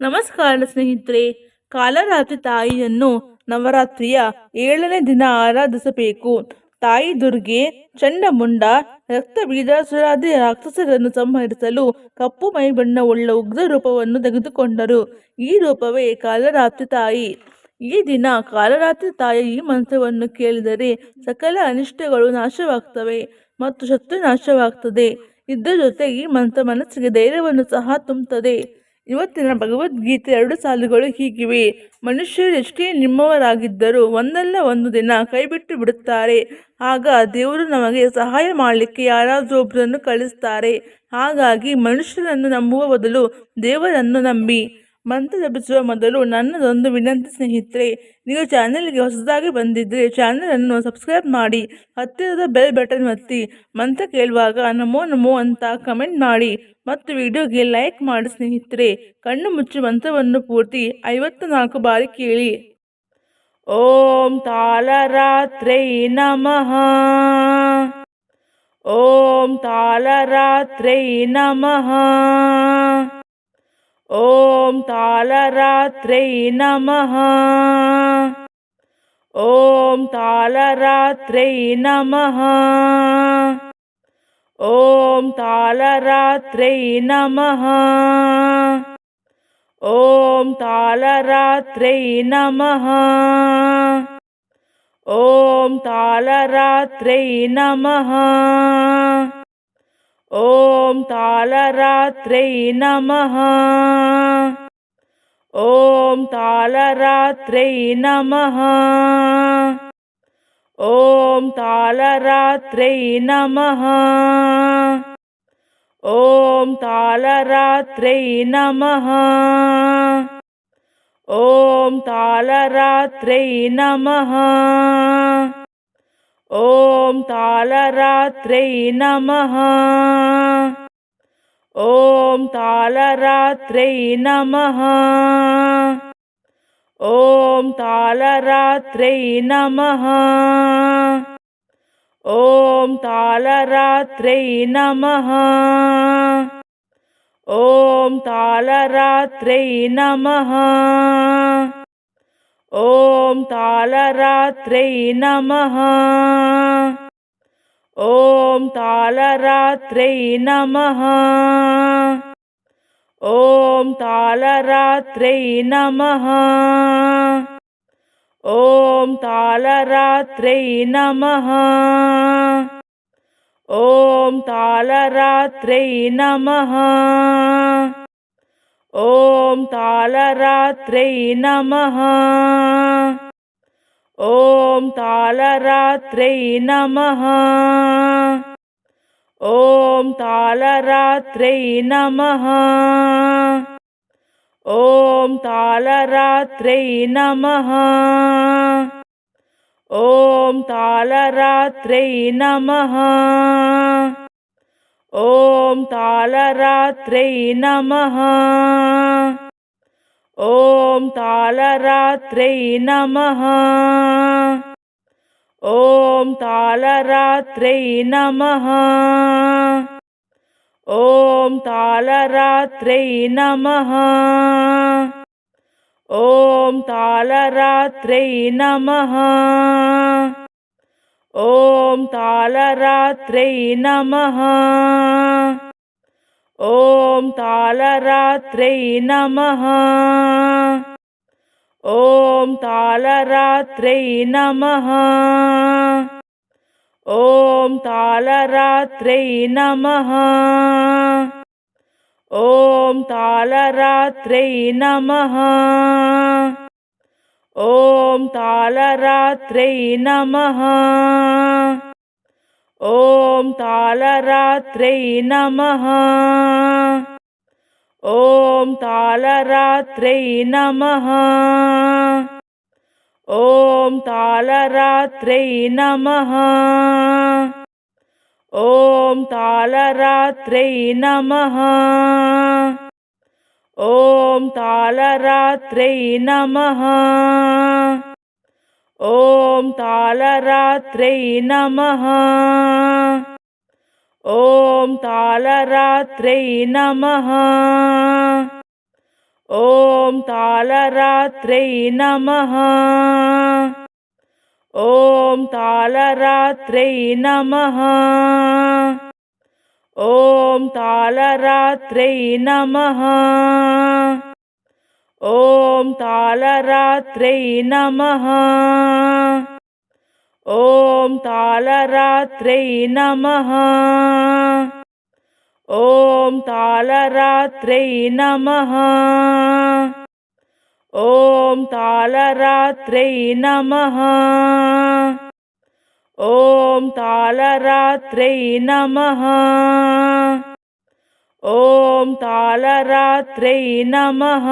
ನಮಸ್ಕಾರ ಸ್ನೇಹಿತರೆ, ಕಾಲರಾತ್ರಿ ತಾಯಿಯನ್ನು ನವರಾತ್ರಿಯ ಏಳನೇ ದಿನ ಆರಾಧಿಸಬೇಕು. ತಾಯಿ ದುರ್ಗೆ ಚಂಡಮುಂಡ ರಕ್ತ ಬೀಜಾಸುರಾದಿ ರಾಕ್ಷಸರನ್ನು ಸಂಹರಿಸಲು ಕಪ್ಪು ಮೈ ಬಣ್ಣವುಳ್ಳ ಉಗ್ರ ರೂಪವನ್ನು ತೆಗೆದುಕೊಂಡರು. ಈ ರೂಪವೇ ಕಾಲರಾತ್ರಿ ತಾಯಿ. ಈ ದಿನ ಕಾಲರಾತ್ರಿ ತಾಯಿ ಈ ಮಂತ್ರವನ್ನು ಕೇಳಿದರೆ ಸಕಲ ಅನಿಷ್ಟಗಳು ನಾಶವಾಗ್ತವೆ ಮತ್ತು ಶತ್ರು ನಾಶವಾಗ್ತದೆ. ಇದರ ಜೊತೆ ಈ ಮಂತ್ರ ಮನಸ್ಸಿಗೆ ಧೈರ್ಯವನ್ನು ಸಹ ತುಂಬುತ್ತದೆ. ಇವತ್ತಿನ ಭಗವದ್ಗೀತೆ ಎರಡು ಸಾಲುಗಳು ಹೀಗಿವೆ. ಮನುಷ್ಯರು ಎಷ್ಟೇ ನಿಮ್ಮವರಾಗಿದ್ದರೂ ಒಂದಲ್ಲ ಒಂದು ದಿನ ಕೈಬಿಟ್ಟು ಬಿಡುತ್ತಾರೆ. ಆಗ ದೇವರು ನಮಗೆ ಸಹಾಯ ಮಾಡಲಿಕ್ಕೆ ಯಾರಾದರೂ ಒಬ್ಬರನ್ನು ಕಳಿಸ್ತಾರೆ. ಹಾಗಾಗಿ ಮನುಷ್ಯರನ್ನು ನಂಬುವ ಬದಲು ದೇವರನ್ನು ನಂಬಿ. ಮಂತ್ರ ಜಪಿಸುವ ಮೊದಲು ನನ್ನದೊಂದು ವಿನಂತಿ ಸ್ನೇಹಿತರೆ, ನೀವು ಚಾನೆಲ್ಗೆ ಹೊಸದಾಗಿ ಬಂದಿದ್ದರೆ ಚಾನೆಲನ್ನು ಸಬ್ಸ್ಕ್ರೈಬ್ ಮಾಡಿ, ಹತ್ತಿರದ ಬೆಲ್ ಬಟನ್ ಒತ್ತಿ, ಮಂತ್ರ ಕೇಳುವಾಗ ನಮೋ ನಮೋ ಅಂತ ಕಮೆಂಟ್ ಮಾಡಿ ಮತ್ತು ವಿಡಿಯೋಗೆ ಲೈಕ್ ಮಾಡಿ ಸ್ನೇಹಿತರೆ, ಕಣ್ಣು ಮುಚ್ಚಿ ಮಂತ್ರವನ್ನು ಪೂರ್ತಿ ಐವತ್ತು ನಾಲ್ಕು ಬಾರಿ ಕೇಳಿ. ಓಂ ತಾಳರಾತ್ರೈ ನಮಃ. ಓಂ ತಾಳರಾತ್ರೈ ನಮಃ. ॐ तालरात्रै नमः ॐ तालरात्रै नमः ॐ तालरात्रै नमः ॐ तालरात्रै नमः ॐ तालरात्रै नमः ॐ तालरात्रै नमः ॐ तालरात्रै नमः ॐ तालरात्रै नमः ॐ तालरात्रै नमः ॐ तालरात्रै नमः ॐ तालरात्रै नमः ॐ तालरात्रै नमः ॐ तालरात्रै नमः ॐ तालरात्रै नमः ॐ तालरात्रै नमः ॐ तालरात्रै नमः ॐ तालरात्रै नमः ॐ तालरात्रै नमः ॐ तालरात्रै नमः ॐ तालरात्रै नमः ॐ तालरात्रै नमः ఓం తాళరాత్రై నమ. ఓం తాళరాత్రై నమ. ఓం తాళరాత్రై నమ. ఓం తాళరాత్రై నమ. ఓం తాళరాత్రై నమ. ఓం తాళరాత్రై నమ. ॐ तालरात्रै नमः ॐ तालरात्रै नमः ॐ तालरात्रै नमः ॐ तालरात्रै नमः ॐ तालरात्रै नमः ॐ तालरात्रै नमः ॐ तालरात्रै नमः ॐ तालरात्रै नमः ॐ तालरात्रै नमः ॐ तालरात्रै नमः ॐ तालरात्रै नमः ॐ तालरात्रै नमः ॐ तालरात्रै नमः ॐ तालरात्रै नमः ॐ तालरात्रै नमः ॐ तालरात्रै नमः ॐ तालरात्रै नमः ॐ तालरात्रै नमः ॐ तालरात्रै नमः ॐ तालरात्रै नमः ॐ तालरात्रै नमः ॐ तालरात्रै नमः। ॐ तालरात्रै नमः। ॐ तालरात्रै नमः। ॐ तालरात्रै नमः